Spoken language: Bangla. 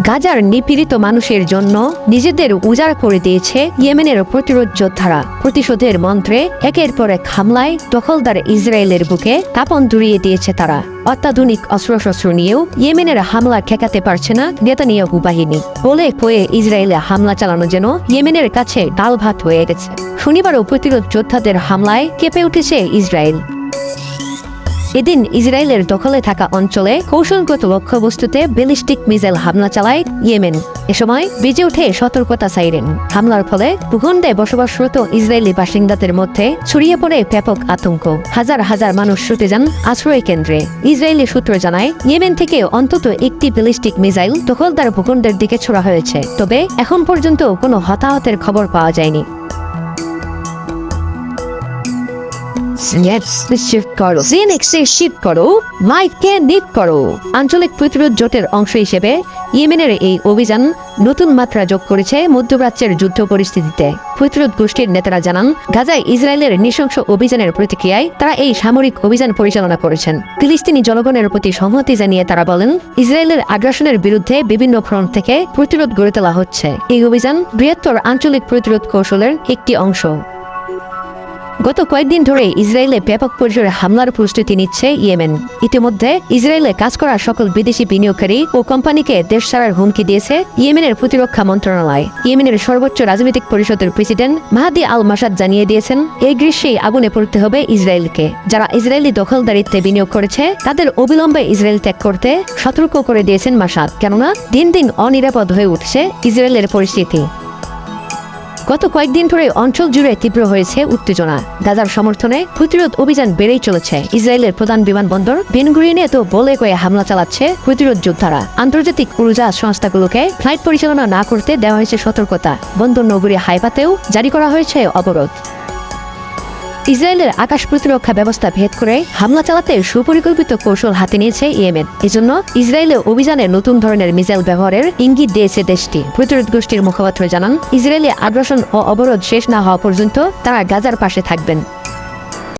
গাজার নিপীড়িত মানুষের জন্য নিজেদের উজাড় করে দিয়েছে ইয়েমেনের প্রতিরোধ যোদ্ধারা। প্রতিশোধের মন্ত্রে একের পর এক হামলায় দখলদার ইসরায়েলের বুকে তাপন দুরিয়ে দিয়েছে তারা। অত্যাধুনিক অস্ত্রশস্ত্র নিয়েও ইয়েমেনের হামলা ঠেকাতে পারছে না নেতানিয়াহু বাহিনী। বলে কয়ে ইসরায়েলে হামলা চালানো যেন ইয়েমেনের কাছে ডাল ভাত হয়ে গেছে। শনিবারও প্রতিরোধ যোদ্ধাদের হামলায় কেঁপে উঠেছে ইসরায়েল। এদিন ইসরায়েলের দখলে থাকা অঞ্চলে কৌশলগত লক্ষ্যবস্তুতে ব্যালিস্টিক মিসাইল হামলা চালায় ইয়েমেন। এ সময় বেজে ওঠে সতর্কতা সাইরেন। হামলার ফলে ভূখণ্ডে বসবাসরত ইসরায়েলি বাসিন্দাদের মধ্যে ছড়িয়ে পড়ে ব্যাপক আতঙ্ক। হাজার হাজার মানুষ ছুটে যান আশ্রয় কেন্দ্রে। ইসরায়েলি সূত্র জানায়, ইয়েমেন থেকে অন্তত একটি ব্যালিস্টিক মিসাইল দখলদার ভূখণ্ডের দিকে ছোড়া হয়েছে। তবে এখন পর্যন্ত কোনো হতাহতের খবর পাওয়া যায়নি। করো। আঞ্চলিক প্রতিরোধ জোটের অংশ হিসেবে ইয়েমেনের এই অভিযান নতুন মাত্রা যোগ করেছে মধ্যপ্রাচ্যের যুদ্ধ পরিস্থিতিতে। প্রতিরোধ গোষ্ঠীর নেতারা জানান, গাজায় ইসরায়েলের নৃশংস অভিযানের প্রতিক্রিয়ায় তারা এই সামরিক অভিযান পরিচালনা করেছেন। ফিলিস্তিনি জনগণের প্রতি সংহতি জানিয়ে তারা বলেন, ইসরায়েলের আগ্রাসনের বিরুদ্ধে বিভিন্ন ফ্রন্ট থেকে প্রতিরোধ গড়ে তোলা হচ্ছে। এই অভিযান বৃহত্তর আঞ্চলিক প্রতিরোধ কৌশলের একটি অংশ। গত কয়েকদিন ধরে ইসরায়েলে ব্যাপক পরিসরে হামলার প্রস্তুতি নিচ্ছে ইয়েমেন। ইতিমধ্যে ইসরায়েলে কাজ করা সকল বিদেশি বিনিয়োগকারী ও কোম্পানিকে দেশ ছাড়ার হুমকি দিয়েছে ইয়েমেনের প্রতিরক্ষা মন্ত্রণালয়। ইয়েমেনের সর্বোচ্চ রাজনৈতিক পরিষদের প্রেসিডেন্ট মাহাদি আল মাসাদ জানিয়ে দিয়েছেন, এই গ্রীষ্মেই আগুনে পড়তে হবে ইসরায়েলকে। যারা ইসরায়েলি দখলদারিত্বে বিনিয়োগ করেছে, তাদের অবিলম্বে ইসরায়েল ত্যাগ করতে সতর্ক করে দিয়েছেন মাসাদ। কেননা, দিন দিন অনিরাপদ হয়ে উঠছে ইসরায়েলের পরিস্থিতি। গত কয়েকদিন ধরে অঞ্চল জুড়ে তীব্র হয়েছে উত্তেজনা। গাজার সমর্থনে প্রতিরোধ অভিযান বেড়েই চলেছে। ইসরায়েলের প্রধান বিমানবন্দর বেনগুরিনে তো বলে কয়ে হামলা চালাচ্ছে প্রতিরোধ যোদ্ধারা। আন্তর্জাতিক উর্জা সংস্থাগুলোকে ফ্লাইট পরিচালনা না করতে দেওয়া হয়েছে সতর্কতা। বন্দর নগরী হাইপাতেও জারি করা হয়েছে অবরোধ। ইসরায়েলের আকাশ প্রতিরক্ষা ব্যবস্থা ভেদ করে হামলা চালাতে সুপরিকল্পিত কৌশল হাতে নিয়েছে ইয়েমেন। এজন্য ইসরায়েলে অভিযানে নতুন ধরনের মিসাইল ব্যবহারের ইঙ্গিত দিয়েছে দেশটি। প্রতিরোধ গোষ্ঠীর মুখপাত্র জানান, ইসরায়েলি আগ্রাসন ও অবরোধ শেষ না হওয়া পর্যন্ত তারা গাজার পাশে থাকবেন।